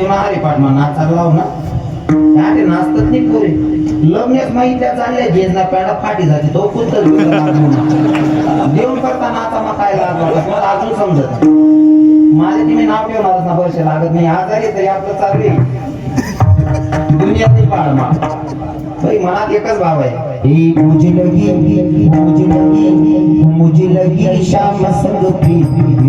टाटे जर पाठमा नाचायला लाव ना. टाटे नाचतात नाही पुरे. लग्नच माहिती चालल्या जेजना पॅडा फाटी जाते तो कुठं देऊन करता नाचा मग काय लागला मला अजून समजत माझे तुम्ही नाव ठेवणारच ना पैसे लागत नाही. आजारी तरी आपलं चालू आहे. दुनियातली पाळमा. मनात एकच भाव आहे. ही मुझे लगी मुझे लगी मुझे लगी शाम संग प्रीत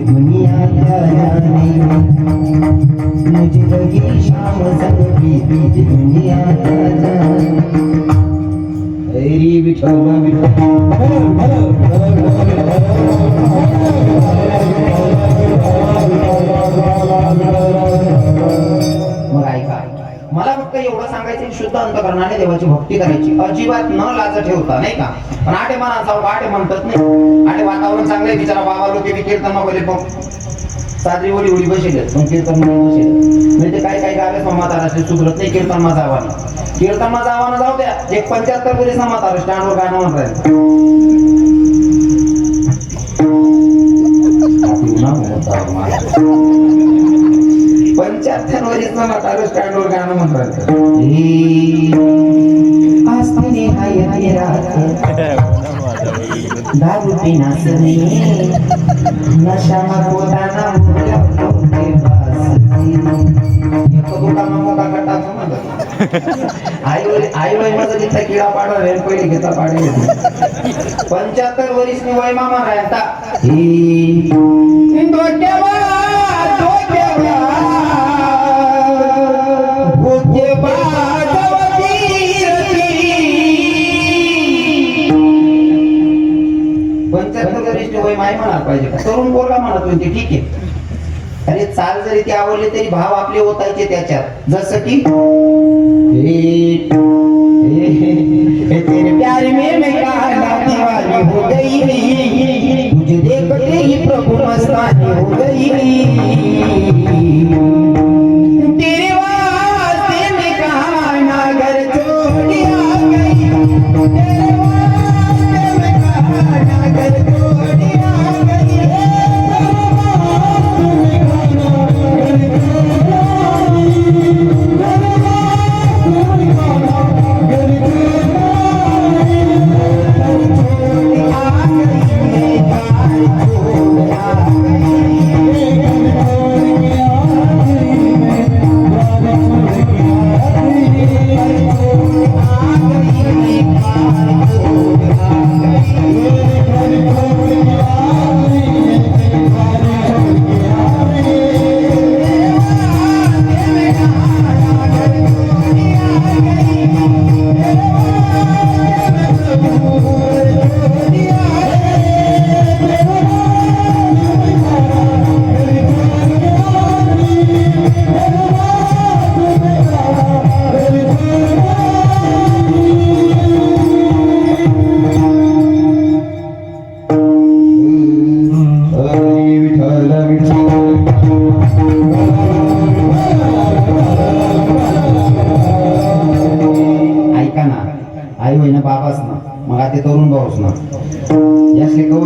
दुनिया क्या जाने लगी शाम दुनिया हरी विठोबा मग ऐका मला फक्त एवढं सांगायचं शुद्ध अंतकरणाने देवाची भक्ती करायची. अजिबात न लाज ठेवता नाही का? पण आटे मनाचा आठे म्हणतात नाही? आठे वातावरण चांगलंय बिचारा बाबा लोक कीर्तन वगैरे साजरी ओळी ओळी बसेल पण कीर्तनमध्ये बसेल. म्हणजे काय काय गावे समाधान असले सुधरत नाही कीर्तन माझा आव्हान. कीर्तन माझा आव्हान जाऊ द्या एक पंच्याहत्तर पुरी समाधान स्टँडवर गाणं म्हणत राहील. पंच्याहत्तर वरीचं म्हातारं स्टँडवर गाणं म्हणतात दारू पिनासने नशामा आई आई वय माझं तिथं किडा पाडा रेल पहिले घेता पाडे पंच्याहत्तर वरीस मी वय मामा राहता ही वय माय म्हणायला पाहिजे. का? तरुण पोरगा म्हणत होते ठीक आहे. अरे चाल जरी ती आवडली तरी भाव आपले ओतायचे त्याच्यात. जसं की हे- तेरे प्यार में मैं हो गई देखते ही प्रभु मस्तानी हो गई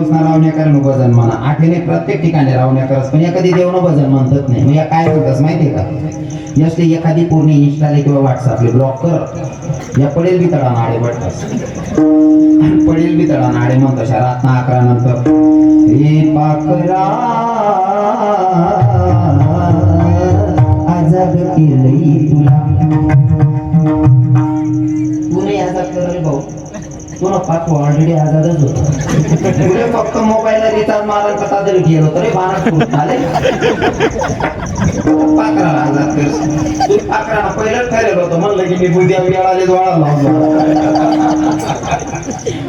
यासले रावण्याकर नु भजन म्हणा आठवणे प्रत्येक ठिकाणी रावण्याकरच पण एखादी देवनं भजन म्हणतात नाही. मग या काय म्हणतात माहिती का? यासले एखादी पूर्ण इंस्टाले किंवा व्हॉट्सअपले ब्लॉक कर. या पडेल बी तळा नाडे म्हणतात. पडेल बी तळा नाडे म्हणतो शहरात ना अकरा नंतर. हे पाकरा आजाद केलंय तुला. तू नाही आजाद करले भाऊ. तुला ना ऑलरेडी आजादच होता. तुझे फक्त मोबाईल रिचार्ज मारा कसा तरी गेलो तरी बारा झाले. पाकराला तू पाकराला पहिलं ठरेल होतं. म्हणलं की मी उद्या वेळाले लावलो.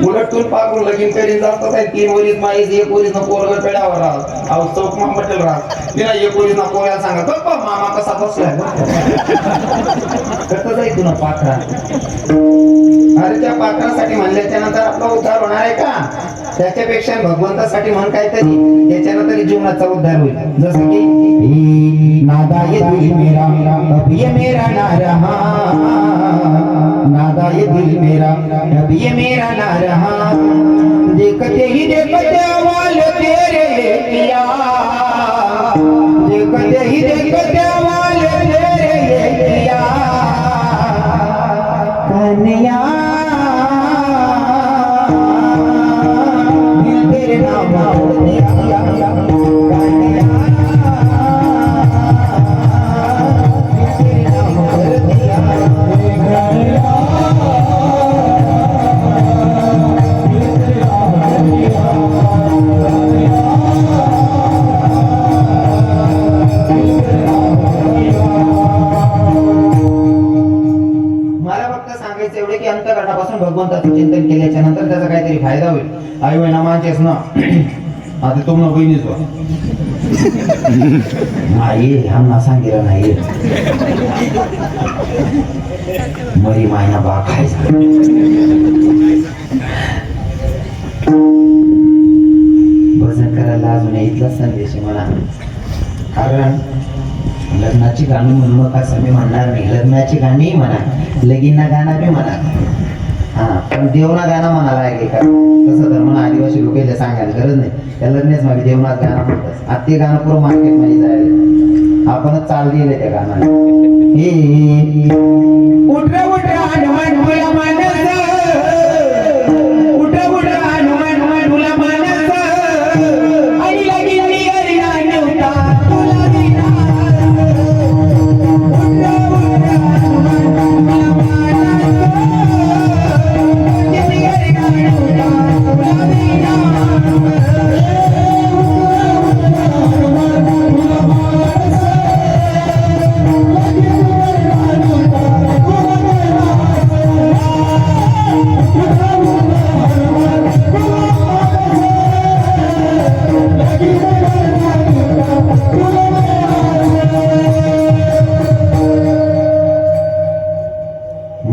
उलट तू पाकून लगीन करीन. जास्त काय तीन एक वरीस ना पोरग पेडावर राहत अहो चौक मा पटेल राहत तिला एक वरीस ना पोऱ्याला सांगा. "गप्पा, मामा कसा बसलाय कसं जाईल तुला पाखरा अरे त्या पाखरासाठी म्हणल्याच्या म्हणजे त्याच्यानंतर आपला उद्धार होणार आहे का? त्याच्यापेक्षा भगवंतासाठी म्हण काहीतरी. याच्यानंतर जीवनाचा उद्धार होईल. जसं की नादा ये दिल मेरा अब मेरा ना रहा नादा दिल मेरा मेरा ना रहा देखते ही देखते वाल तेरे देखते ही देखते Não, não, não. सांगितलं नाही. मरी मायना बा भजन करायला अजून इथला संदेश आहे मला. कारण लग्नाची गाणी म्हणू नका असं मी म्हणणार नाही. लग्नाची गाणी म्हणा लगीना गाणं बी म्हणा. हा पण देवना गाणं म्हणायला आहे का? तसं तर म्हणा आदिवासी लोक सांगायला गरज नाही. त्या लग्नच मागे देवनाथ गाणं म्हणतात. आता ते गाणं पुरं मार्केटमध्ये जायला आपणच चाल दिले त्या गाण्याला. हे उठरा उठरा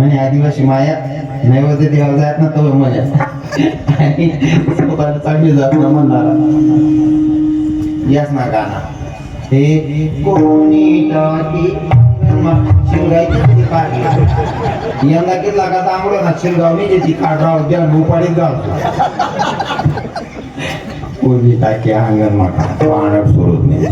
म्हणे आदिवासी माया नैवेद्य देवाला जात ना तो म्हणे. आणि स्वतःला चांगली जात ना म्हणणारा. याच ना गाणं. हे कोणी टाकी शिवगायची किती काढली यंदा किती का तांबडो ना शिरगावनी जे ती काढराव द्या भूपाडीत गावतो कोणी टाकी अंगण माका पाण्यात सोडत नाही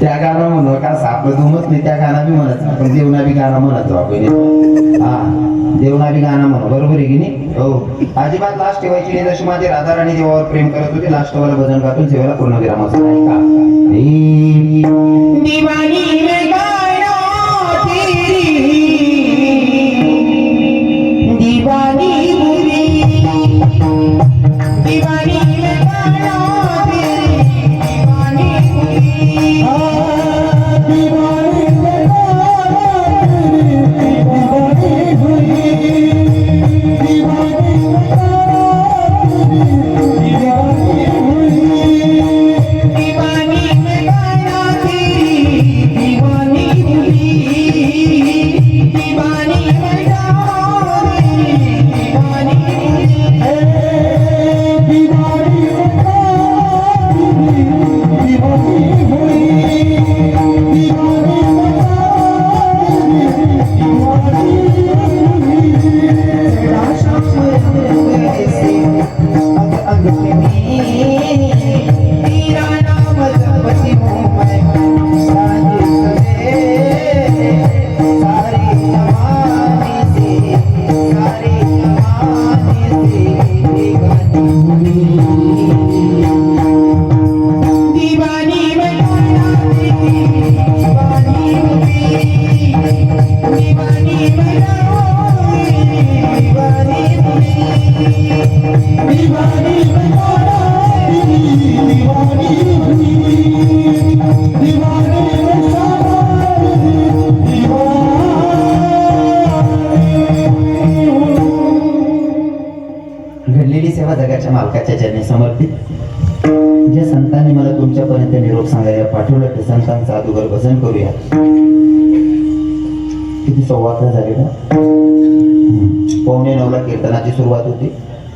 त्या गाणं म्हणू का सापड नाही. त्या गाणं बी म्हणत आपण देवना बी गाणं म्हणतो आपण. हा देवना बी गाणं म्हणू. बरोबर आहे की नाही? हो. अजिबात लास्ट ठेवायची नाही. जशी माझी राधा राणी देवावर प्रेम करत होती लास्ट वाला भजन गातून सेवेला पूर्ण विराम नाही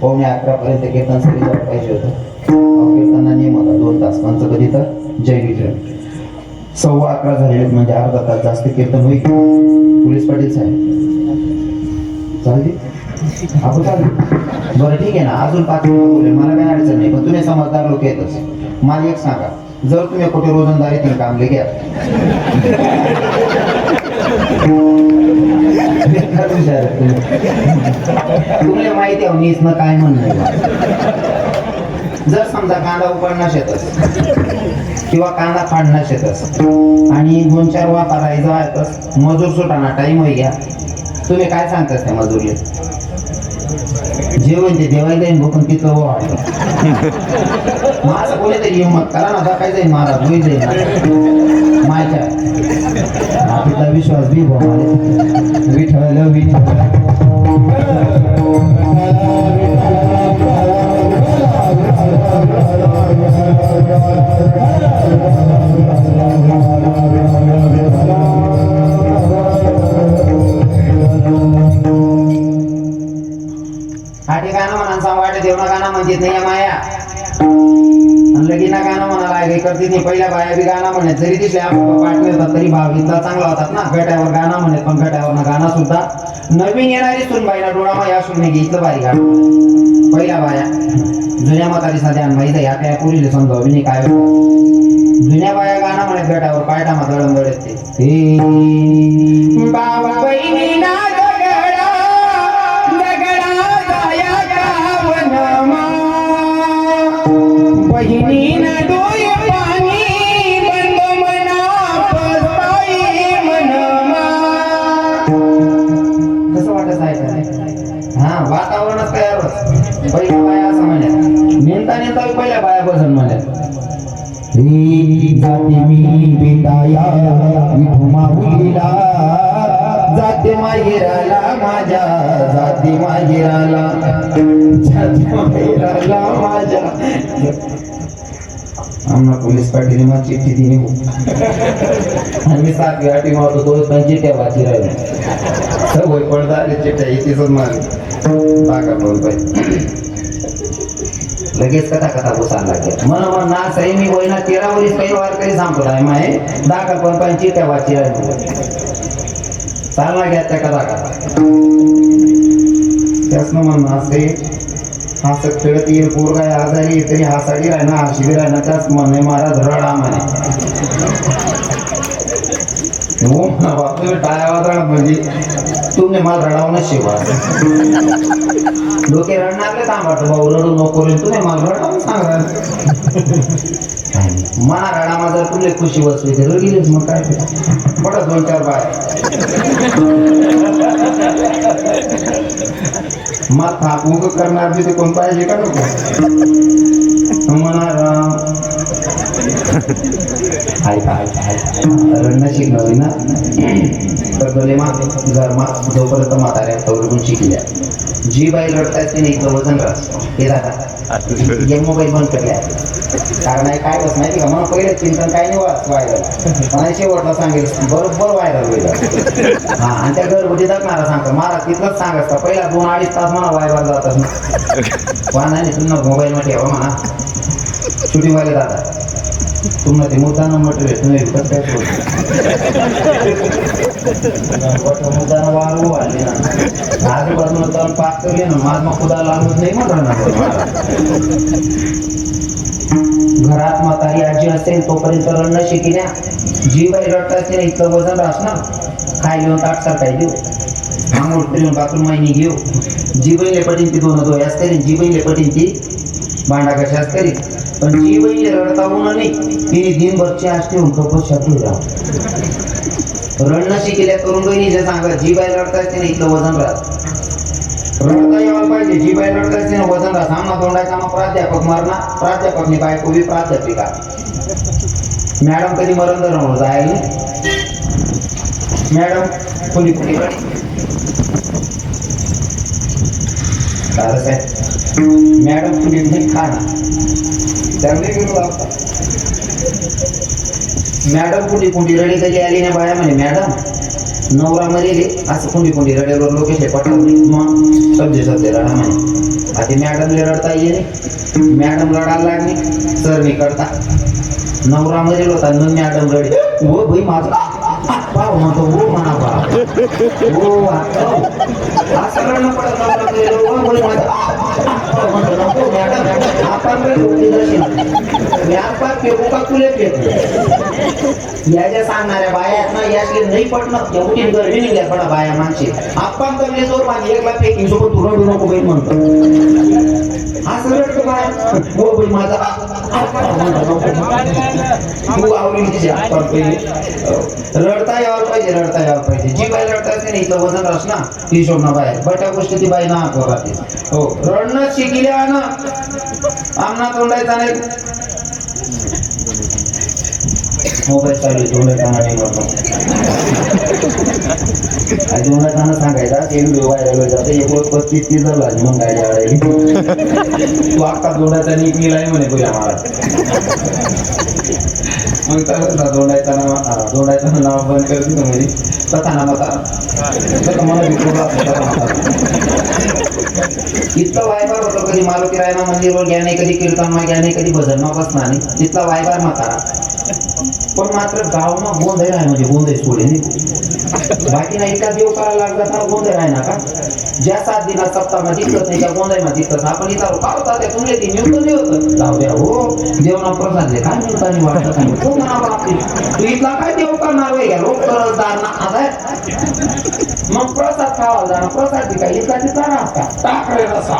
पावणे अकरा पर्यंत कीर्तन सगळी जवळ पाहिजे होतं. कीर्तनला नियम होता दोन तास पंच कधी तर जय विजय. सव्वा अकरा झाले म्हणजे अर्धा तास जास्त कीर्तन होईल. पोलीस पाटील साहेब. चालते आपण चालते बरं ठीक आहे ना. अजून पाच मिनिटं मला काही अडचण नाही पण तुम्ही समजदार लोक येतच. मला एक सांगा. जर तुम्ही कुठे रोजंदारीतील कामले घ्या तुला माहिती आहे मीच ना काय म्हणणं जर समजा कांदा उकडणं शेतस किंवा कांदा फाडणं शेतस आणि दोन चार वापा राहायचं मजूर सुटाना टाईम होई घ्या तुम्ही काय सांगतास त्या मजुरीला? जेवण ते जेवायला येईन बघून तिथं वाढलं माझं कोणीतरी मग. करा ना काय जाईल महाराज होईल जाईल मायच्या आपला विश्वास बी भाऊ विठ्ठल. नाही पहिल्या बाया बी गाणं म्हणत जरी पाठवे होतात तरी भाव इथला चांगला होतात ना. गट्यावर गाणं म्हणत पण गट्यावर गाणं सुद्धा. नवीन येणारी सून बाईला डोळा या सुनने घेतलं बारी गाणं पहिल्या बाया जुन्या म्हातारी सध्या माहीत आहे त्या पुरीले समजावं मी काय. जुन्या बाया गाणं म्हणत गटावर पायटा गडत ते. बाबा कसं वाटत आहे हा वातावरणच तयार होत पहिल्या बाया असं म्हणल्या. नेता नेता पहिल्या बाया बसून म्हणल्या. जाते मी बेटाया विठू माऊलीला. जाते माहिराला माझ्या जाते माहिराला. जाते माहेराला माझ्या. आम्हाला पोलीस पाटील मग चिठ्ठी दिली. आम्ही सात आठवी होतो तो पण चिठ्ठ्या वाची राहिली. सवय पण आली चिठ्ठ्या येतेच मागे. टाका रुपये लगेच कथा कथा बसायला लागेल मन मन ना सही मी होईना तेरा वरीस काही वार सांगतो आहे माय. दाखा पण पण चिठ्ठ्या वाची राहिली. चालला घ्या त्या कथा कथा त्याच म्हणून हा हसत खेळत येईल पोरगा आजारी आहे, तरी हसाडी राही ना हसडी आहे ना त्याच म्हणे महाराज रडा म्हणे. हो ना बाप तुम्ही टाळ्या म्हणजे तुम्ही मला रडावूनच शिवाय डोके रडणारले थांबा भाऊ रडू नको रे तुम्ही मला रडावून सांगा. मला रडा माझा तुले खुशी बसली ते रडीलच मग काय पडत दोन चार बाय. मग थापूक करणार तिथे कोण पाहिजे का नको म्हणा राम ऐका ना जोपर्यंत म्हाताऱ्या तवरून शिकल्या जी बाई रडतायत ते नाही वजन राहत हे दादा हे मोबाईल बंद करल्या कारण आहे काय बस माहिती का? मला पहिले चिंतन काय नाही वाच व्हायरल मला शेवटला सांगेल. बरोबर व्हायरल होईल हा आणि त्या घरगुती दाखणारा सांगतो मला तिथलंच सांगत का पहिला दोन अडीच तास मला व्हायरल जातात वाहनाने तुम्ही मोबाईलमध्ये ठेवा म्हणा शूटिंगवाले दादा तुम्हाला ते मुद्दानं मटेरियल तुम्ही विकत काय करू? ना. आजूबाजूला जाऊन पाक घरात म्हातारी आजी असेल तोपर्यंत रडणं शिकल्या जी बाई रडत असेल इतकं वजन असणार खाय घेऊन ताट सरकाय देऊ. आंघोळ करून बाथरूम महिनी घेऊ. जी बहिले पटीन ती दोन दोय असते जी बहिले पटीन ती भांडा कशी असते पण जी बहिले रडता होणं नाही. तिने दिनभरची आष्टी होऊन तपस्यात राहा रडणं शिकल्या करून बहिणीच्या सांगा जी बाई रडता असते ना इथलं वजन राहत रडता यायला पाहिजे जी बाई रडता असते ना वजन राहत सामना तोंडायचा मग प्राध्यापक मारणार. प्राध्यापकनी बायको बी प्राध्यापिका मॅडम कधी मरण धरण जायला नाही? मॅडम कोणी कोणी काय मॅडम तुम्ही हे खाना चांगली घेऊन लावता. मॅडम कुणी कुणी रडी कधी आली ना बाया म्हणे मॅडम? नवरा मरेले असं कोणी कोणी रडेवर लोकेश पटवली मग. सब्जे सब्जे रडा म्हणे. आधी मॅडमले रडता येईल. मॅडम रडायला लागली. सर मी करता. नवरा मरेल होता न मॅडम रडे. ओ भाई माझा पाव म्हणतो ओ म्हणा बा पाव नको मॅडम आपण याच्या सांगणाऱ्या बाया ना नाही पटणं एवढी गर्दी निघल्या पडा बाया माणसे आपण तर मी जोर एक एकला सोबत नको बाई म्हणतो असं रडतो बाया हो बाई माझा तू आवडली रडता यावर पाहिजे पाहिजे रडता यायला पाहिजे. जी बाई रडता येते ना इथं वजन रस ना ती सोडणं बाहेर. बट्या गोष्टी ती बाई ना आठवत राहते. हो रडणं शिकल्या ना आमना तोंडायचा नाही मोबाईल चालू आहे तोंडायचा नाही तोंडायचा सांगायचा एक व्हायरल जाते. एक रोज पस्तीस तीस झाला मग तू अख्खा तोंडाचा निकलेला आहे म्हणे तुझ्या मला. मग तर दोंडायचं नाव हा, नाव बंद करते ना म्हणजे तसा ना मता मला विठोबा तसा म्हातारा. इतकं वायबार होतं कधी मारुती रायना मंदिरवर घ्याने कधी कीर्तनमा घ्याने कधी भजनमा बसणार नाही तिथला वायबार म्हातारा. पण मात्र गावમાં गोंधळ आहे म्हणजे गोंधळ सोडे नाही बाकी नाही इतका देव करायला लागला तर गोंधळ आहे ना का? ज्या सात दिना सप्ताह दिसत नाही त्या गोंधळमध्ये दिसत आपण इथं का होता? त्या तुमले ती निवतं नाही होतं. जाऊ द्या हो. देवना प्रसाद काय मिळता आणि वाटत नाही तू म्हणा बापरे तू इथला काय देव करणार? वेगळ्या घ्या. लोक दार ना आता मग प्रसाद खावा जाणार प्रसाद बी काय इथला तिथला नसता टाकरे रसा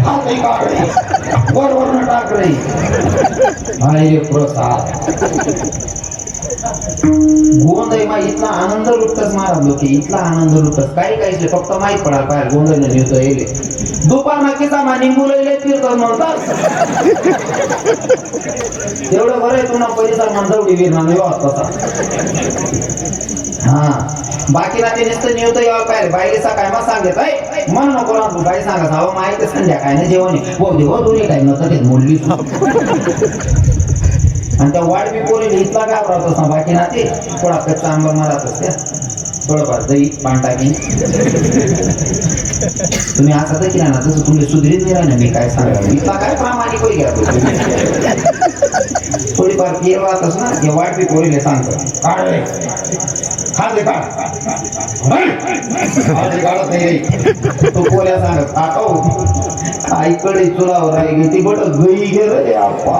हा ते काकडे. बरोबर टाकरे अरे प्रसाद. गोंधळ मा इथला आनंद लुटतच महाराज लोक. इथला आनंद लुटत काही काही फक्त माहीत पडायला पाहिजे गोंधळ न नेतो येले. दुपार नाकीचा मानी मुलं कीर्तन म्हणतात एवढं बरं आहे तुला परिसर मंदवडी वीर नाही वाहत तसा हा. बाकी ना ते नुसतं निवतं यावं पाहिजे बाईले सकाळी मग सांगत आहे मन नको ना तू बाई सांगत अहो माहिती संध्याकाळी ना जेवण. हो दे हो दोन्ही टाईम नसतं ते. मोडली आणि त्या वाढ बी पोरीने इथला राहत असता बाकी ना ते थोडा कच्चा आंबा मारत असत्या थोडंफार दही पान टाकीन तुम्ही असं तर ना तसं तुम्ही सुधरीत नाही राहिना मी काय सांगायला इथला काय प्रामाणिक होई घ्या. थोडीफार केर राहतच ना हे वाट बी पोरीले सांगतो काढ रे. खा दे काढ. काढत नाही रे तो पोऱ्या सांगत आठव आईकडे चुलावर आहे ती बट गई गे रे आपा.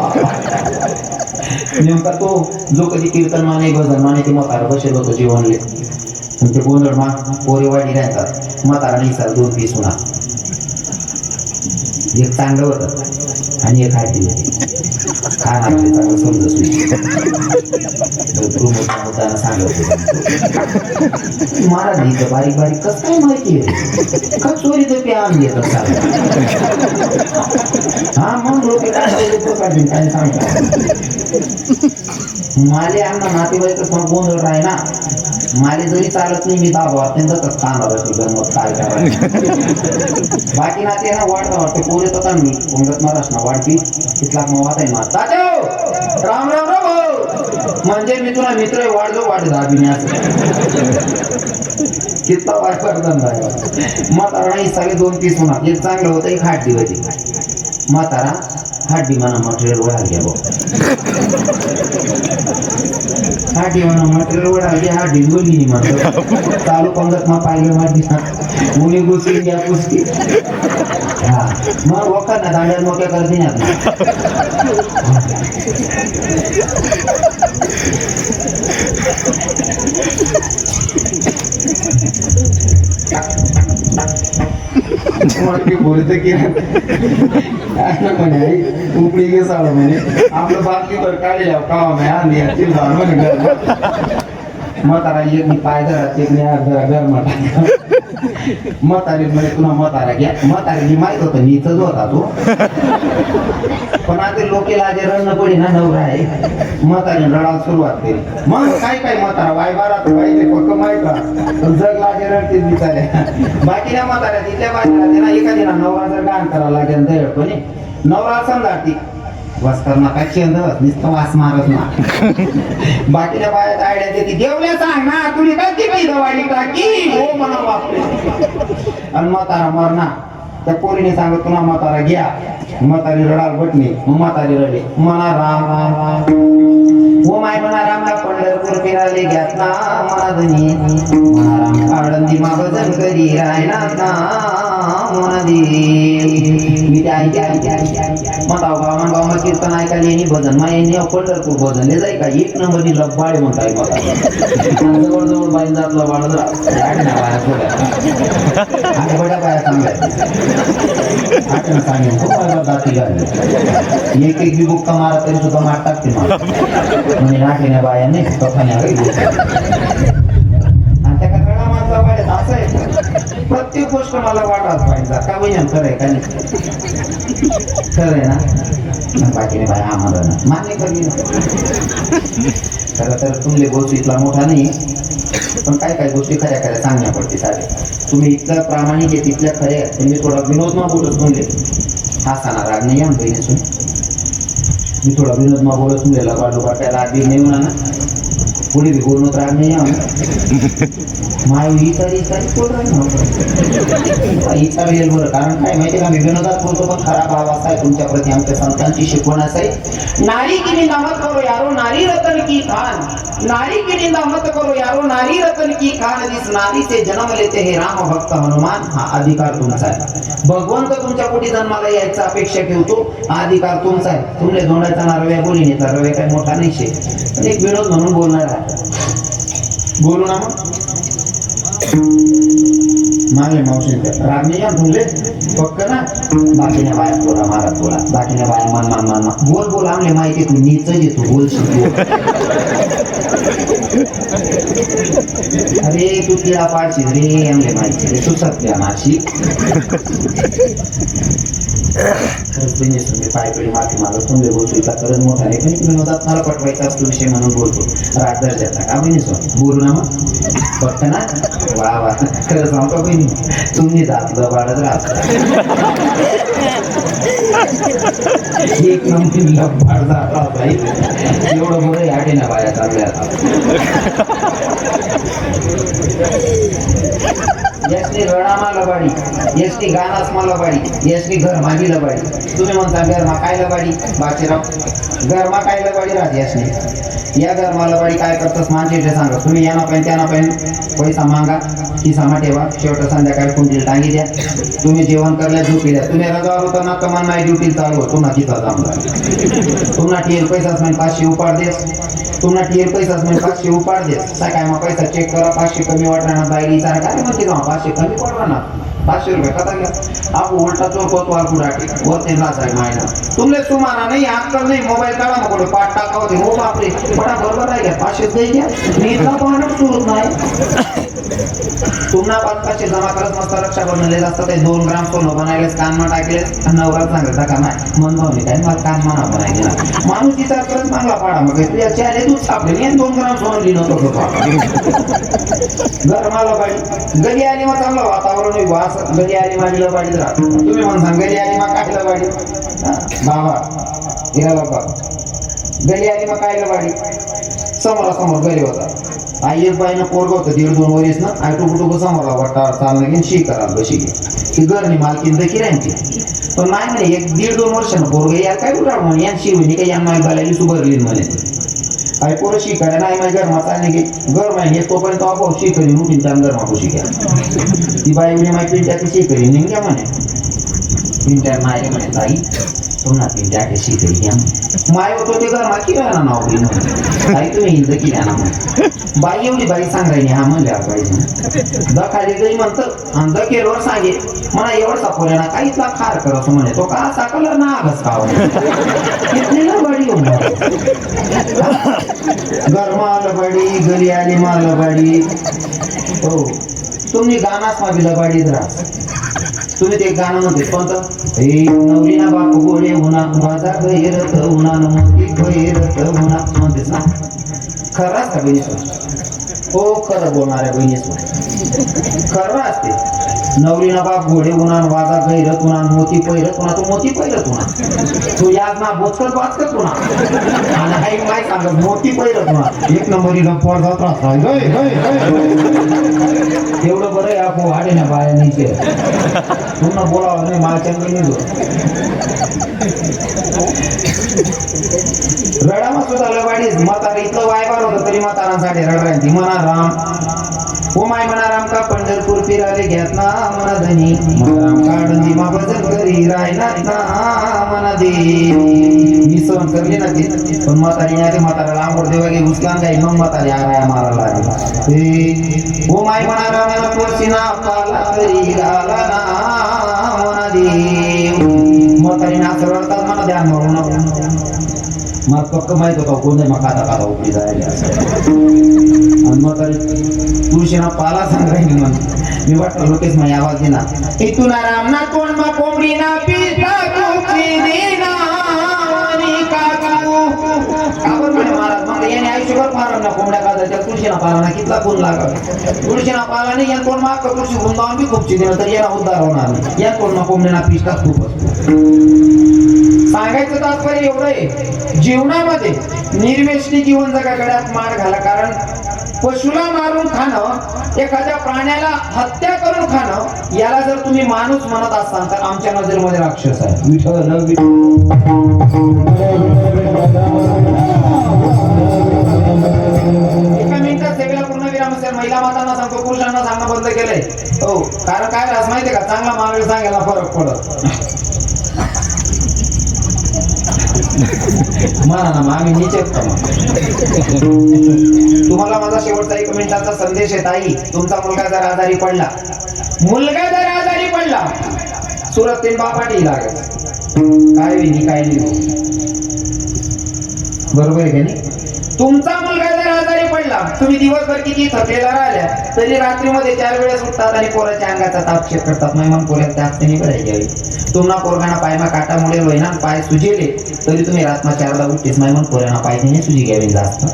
नेमका तो जो कधी कीर्तन माने भजन माने ते म्हातारा बसेल होतो जीवनले आणि ते गोंधळ मा पोरे वाडी राहतात म्हातारा निघतात दोन पीस होणार एक चांगलं होतं आणि एक हाती होती. खान आपले चांगलं समजत तू मोठा मोठ्यानं सांगत मला नाही इथं बारीक बारीक कस काय माहिती आहे का चोरी तर प्यान घेत हा मग लोक काय काय सांगतात माले अण्णा नातेवाईक मग गोंधळ राही ना माले जरी चालत नाही मी दाबा अत्यंत कानावर असते गंमत काय करायचं बाकी नाते ना वाढता. वाटते पोरे तर मी. पंगत महाराज ना वाढती. तिथला मग वाटाय मा तात्याओ! राम राम राम हो. म्हणजे मी तुला मित्र वाढलो वाढ दाबिण्यास कितना वाट धंदा म्हातारा नाही सगळे दोन तीस होणार. एक चांगलं होतं एक हाडडी होती. म्हातारा हाडडी म्हणा मटेरियल वळा घ्या भाऊ हाडी म्हणा मटेरियल वडाली हाडी बोलली म्हणतो चालू पंगत मा पाहिलं माझी मुली घुसली घ्या कुस्ती मग वखर ना दांड्यात मोक्या करते ना बोलते की म्हणे उपडी म्हणे आपलं बाकी तर काढल्या का म्हणे आणि याची म्हातारा एक मी पाय धरा एक मी अर्धा घर म्हणा म्हातारी म्हणजे तुला म्हातारा घ्या. म्हातारी माहीत होतं नीच होता तो. पण आता लोकेला आज रडणं पडी ना नवरा आहे. म्हातारी रडायला सुरुवात केली. मग काय काय म्हातारा? वायबारात पाहिजे फक्त माहीत राहा जग लागे रडते बिचाऱ्या बाकी ना म्हाताऱ्या तिथल्या बाजूला ना एखादी ना नवरा जर गाण करावं लागेल दयडपणे नवरा समजा ती वाचताना नका चेंद नुसतं वास मारत ना. बाकीच्या बायात आयडिया देते. देवल्या सांग ना तुझी काय ती काही दवाडी टाकी? हो म्हणा बापरे. आणि म्हातारा मरना त्या पोरीने सांगत तुला म्हातारा घ्या. म्हातारी रडाल बटणे मग म्हातारी रडे म्हणा राम राम राम. हो माय म्हणा राम पंढरपूर फिराले घ्यातना म्हणा धनी. म्हणा राम आळंदी मा भजन करी रायनाथ ना. म्हणा गावान कीर्तन ऐकायला येणे भजन मा येणे पंढरपूर भजन ले जाय का एक नंबर लबाडे म्हणताय मला जवळ जवळ बाई जात लबाड आणि बड्या बाया चांगल्या जाती एक एक बी बुक्का मारा तरी सुद्धा मार टाकते मला म्हणजे नाठीने बाया नाही प्रत्येक गोष्ट मला वाटत पाहिजे. का वहिनी खरं आहे का नाही? खरं आहे ना? मग बाकीने बाय आम्हाला ना. मान्य करी खरं तर तुमले बोच इथला मोठा नाही पण काय काय गोष्टी खऱ्या खऱ्या सांगण्या पडते सारे तुम्ही इतका प्रामाणिक आहे तिथल्या खऱ्या तुम्ही थोडा विनोद मा बोलत म्हणले. हा साना राग नाही या बहिणीसून मी थोडा विनोद मा बोलत म्हणलेला बाजू काय राग बी नाही म्हणा ना? पुढे बी बोलणं राग नाही या माय ही तरी कोण बरं कारण काय माहिती का मी विनोदात बोलतो पण खरा भाव असा आहे तुमच्या प्रती आमच्या संतांची शिकवण असाय आहे. नारी की निंदा मत करो यारो नारी रतन की खान. नारी की निंदा मत करो यारो नारी रतन की खान. जिस नारी से जन्म लेते हे राम भक्त हनुमान हा अधिकार तुमचा आहे. भगवंत तुमच्या पोटी जन्माला यायचा अपेक्षा ठेवतो हा अधिकार तुमचा आहे. तुमले दोंडाचा नारव्या बोली नाही तर रव्या काही मोठा नाही शे. एक विनोद म्हणून बोलणार आहे. बोलू ना मग. माले मावशी राग नाही या तुमले पक्क ना? बाकीने बाया बोला मारा बोला. बाकीने बाया मान मान मान बोल बोल आमले माहिती तू. नीच येतो बोल અરે अरे કેળા પાડશી રે रे લે माहिती. रे तू सत्य बिझनेस तुम्ही पायपडी माती मागत तुम्ही बोलतो मोठा पण तुम्ही मला पटवायचा असतो विषय म्हणून बोलतो. राग दर्जाचा का बोलू ना मग. फक्त ना वा वा. खरं सांगतो बहिणी. तुम्ही जातलं वाढत राहत एक नंबर लबाड जात राहत एवढं बरं ना बाया चालल्या Yeah. यशनी रडामा लबाडी यशनी गानासमा लबाडी यशनी घर मागी लबाडी. तुम्ही म्हणता घरमा काय लबाडी? बाचीराव घरमा काय लबाडी राहते यशनी या घरमा लबाडी काय करतस? माझे ते सांगा. तुम्ही यांना पण त्यांना पण पैसा मागा खिसामा ठेवा. शेवटा संध्याकाळी कुंडील टांगी द्या. तुम्ही जेवण करल्या झोपी द्या. तुम्ही रजावर होता ना कमान नाही ड्युटी चालू हो पुन्हा तिचा जाऊन पुन्हा टीएल पैसाच म्हणजे पाचशे उपाड देस. पुन्हा टीएल पैसाच म्हणजे पाचशे उपाड देस. काय मग पैसा चेक करा पाचशे कमी वाटणार ना विचारा काय म्हणते का पाचशे कमी पडवा ना. पाचशे रुपये कथा घ्या. आप उलटा चोर कोतवाल कुडाटी राठी वर नाच आहे मायना तुमले सुमाना नाही आजकाल नाही मोबाईल काढा मग कोणी पाठ टाका होते हो बापरे. पडा बरोबर आहे घ्या पाचशे दे घ्या. मी इथला पाहणं सुरू नाही? पुन्हा पाच पाचशे जमा करत मस्त रक्षा बनवलेलं असतं ते दोन ग्राम सोनं बनायलेस कान टाकले नवरा सांगितलं का नाही मन भावनी काय? मला कान म्हणा बनायचे माणूस विचार करत चांगला पाडा मग. तुझ्या चेहरे आले दूध सापडे. मी दोन ग्राम सोनं लिहिलं होतं घर मला पाहिजे गली आली मग चांगलं वातावरण वास. गली आली मागलं पाहिजे तुम्ही म्हणता गली आली मग काढलं पाहिजे बाबा गेला बाबा. गली आली मग काढलं पाहिजे लबाडी समोरासमोर घरी होता. आई बाईनं पोरग होतं दीड दोन वरीस ना आई टुकू टुकू समोरला वाटा चालला घेऊन शी करा बशी घे ती घरनी मालकीन तर किरायची पण नाही म्हणे एक दीड दोन वर्षानं पोरग या काय उठा म्हणे या म्हणे काय या माय घालायला सुभरली म्हणे. काय पोरं शिकायला नाही माझ्या घर माता नाही घर माहिती तोपर्यंत आपोआप शिकली मुठीन त्या घर मागू शिक्या ती बाई म्हणे माहिती पिंट्या ती शिकली निघ्या म्हणे. पिंट्या नाही म्हणे ताई. पुन्हा पिंट्या ते शिकली घ्या माय होतो ते घर माकी ना नाव ताई तुम्ही हिंद केल्या ना मग बाई एवढी बाई सांगायची हा म्हणल्या पाहिजे द खाली तरी म्हणतं आणि द केलवर सांगे मला एवढा पोऱ्या ना काहीच खार कर असं म्हणे तो का साकला ना आगस खाव कितने ना बडी हो घरमा लबाडी घरी आली मा लबाडी हो तुम्ही गानाच मागे लबाडीत राहा तुम्ही ते गाणं म्हणते कोणतं? हे नवरीना बाप गोळे उन्हा माझा गैरत उन्हा मोठी गैरत उन्हा म्हणतेच ना खरं असतं बहिणीस हो खरं बोलणाऱ्या बहिणीच खरं असते. नवरीना बाप घोडे उन्हान वाजा गैरत उन्हा मोती पैरत उन्हा तू मोती पैरत उन्हा तू याद ना बोचकत वाचकत उन्हा आणि हाई माय सांगत मोती पैरत उन्हा एक नंबरीला पोर जात राहता एवढं बरं आहे आपण वाढे ना बाया नाही पूर्ण बोलावं नाही माझ्या रडामा सुद्धा लबाडीच म्हातारा इथलं वायबार होतं तरी म्हातारांसाठी रडरायची म्हणा राम ओ माय म्हणा राम का पंढरपूर फिराले घ्यात ना म्हणा धनी. राम काढून दिमा भजन करी राहिला ना म्हणा दे मी सहन करली ना ती. पण म्हातारी नाही म्हातारा रामवर देवा गे उचला जाईल. मग म्हातारी आराया मारायला लागली. ओ माय म्हणा राम तुळशीना पाला तरी गाला ना म्हणा दे म्हातारीने असं रडतात म्हणा ध्यान मारू नका मला पक्क माहीत होता कोण मग खाता खाता उपरी जायला असं आणि मग तरी तुळशीना पाला सांगायला म्हण मी वाटलं लोकेश माझी आवाज दिला इथून राम ना कोण मा कोंबडी ना पिता तुझी देना आणि काकू काबर म्हणे महाराज मग याने आयुष्यभर पारा ना कोंबड्या काढा त्या तुळशीना पाला ना कितला कोण लागल तुळशीना पाला नाही या कोण माग तुळशी गुंतावून बी खूप दिलं तर याला उद्धार होणार नाही या कोण ना कोंबड्याना पिसतात खूप सांगायचं तात्पर्य एवढं आहे जीवनामध्ये निर्वेशनी जीवन जगाकडे मार घाला. कारण पशुला मारून खाणं एखाद्या प्राण्याला हत्या करून खाणं याला जर तुम्ही माणूस म्हणत असाल तर आमच्या नजरेमध्ये राक्षस आहे. विठ्ठल विठ्ठल एका मिनिटात सगळ्या पूर्ण विराम असेल. महिला मातांना सांगतो पुरुषांना सांगणं बंद केलंय. हो कारण काय माहितीये का? चांगला माणूस सांगायला फरक पडत. म्हणा ना मग आम्ही नीचेच तुम्हाला माझा शेवटचा एक मिनिटाचा संदेश आहे ताई. तुमचा मुलगा जर आजारी पडला. मुलगा जर आजारी पडला सुरत तीन बापाटी लागत काय विनी काय नाही. बरोबर आहे का नाही? तुमचा मुलगा जर आजारी पडला तुम्ही दिवसभर किती थकलेला राहिल्या तरी रात्रीमध्ये चार वेळेस उठतात आणि पोराच्या अंगाचा ताप चेक करतात मेहमान पोऱ्यात त्या हाताने तुम्हाला पोरगाना पायमा काटामुळे वैना होईना पाय सुजेले तरी तुम्ही रात्मा चारला उठतेच. मेहमान पोऱ्याना पाय सुजी घ्यावी जास्त.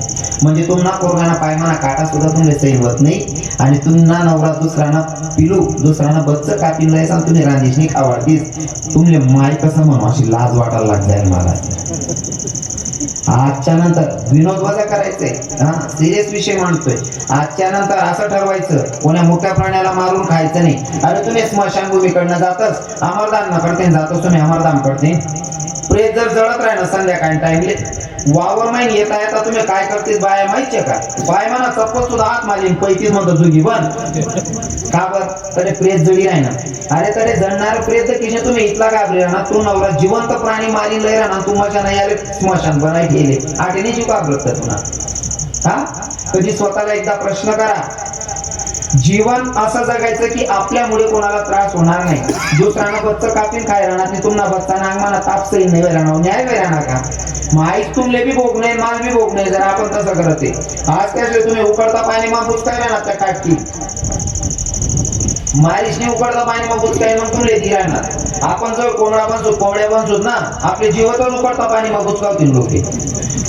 म्हणजे तुम्हाला पोरगाना पायमाना काटा सुद्धा तुम्ही सैल होत नाही. आणि तुम्हाला नवरा दुसऱ्याना पिलू दुसऱ्याना बच्च कापीन जायचा तुम्ही रांदेशनी आवडतीस तुमले माय कसं म्हणू अशी लाज वाटायला लाग जाईल मला. आजच्या नंतर विनोद वजा करायचंय हा? सिरियस विषय मांडतोय. आजच्या नंतर असं ठरवायचं कोण्या मोठ्या प्राण्याला मारून खायचं नाही. अरे तुम्ही स्मशानभूमीकडनं जातच. अमरदान करते जातोच तुम्ही अमरदान करते. प्रेत जर जळत राहिलं संध्याकाळी टाइमले वावर माहीन येता येता तुम्ही काय करते? बाया माहितीये का? बाय म्हणा चप्पल सुद्धा आत माझी पैतीस म्हणतो जुगी बन का बर? तरी प्रेत जडी नाही ना? अरे तरी जडणार प्रेत किशे तुम्ही इथला घाबरे ना तू नवरा जिवंत प्राणी मारी लय ना तू मशा नाही आले स्मशान बनाय गेले. आठेने जीव घाबरत तुला हा? कधी स्वतःला एकदा प्रश्न करा. जीवन असं जगायचं की आपल्यामुळे कोणाला त्रास होणार नाही. दुसऱ्यानं बच्च कापीन खाय राहणार नाही. तुम्हाला बच्चा नागमाना ताप सही नाही राहणार न्याय नाही राहणार का? माहीत तुमले बी भोग नाही माल बी भोग नाही जर आपण तसं करत आहे. आज काय तुम्ही उकडता पाणी मग काय राहणार त्या काटकी. मारिशने उकडता पाणी मग काय मग तुले ती राहणार. आपण जर कोंबडा बनसू कोंबड्या बनसूत ना आपले जीवातच उकडता पाणी मग बुचकावतील लोक.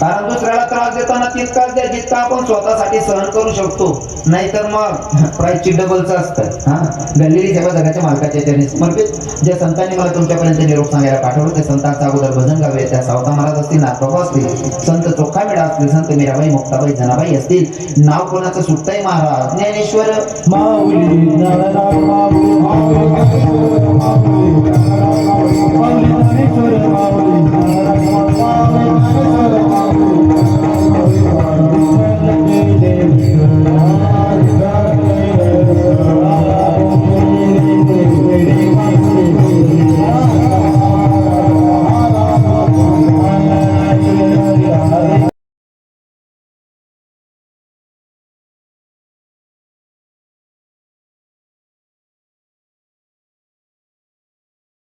कारण दुसऱ्याला त्रास देताना तितकाच द्या जितका आपण स्वतःसाठी सहन करू शकतो. नाहीतर मग प्राईसची डबलचं असतं. हा? गल्लेली सेवा जगाच्या मालकाच्या चरणी समर्पित. ज्या संतांनी मला तुमच्यापर्यंत निरोप सांगायला पाठवलं ते संतांचा अगोदर भजन गावे त्या सावता महाराज असतील नाथबाबा असतील संत चोखा मेळा असतील संत मीराबाई मुक्ताबाई जनाबाई असतील. नाव कोणाचं सुटतंय महाराज? ज्ञानेश्वर माऊली ज्ञानराज माऊली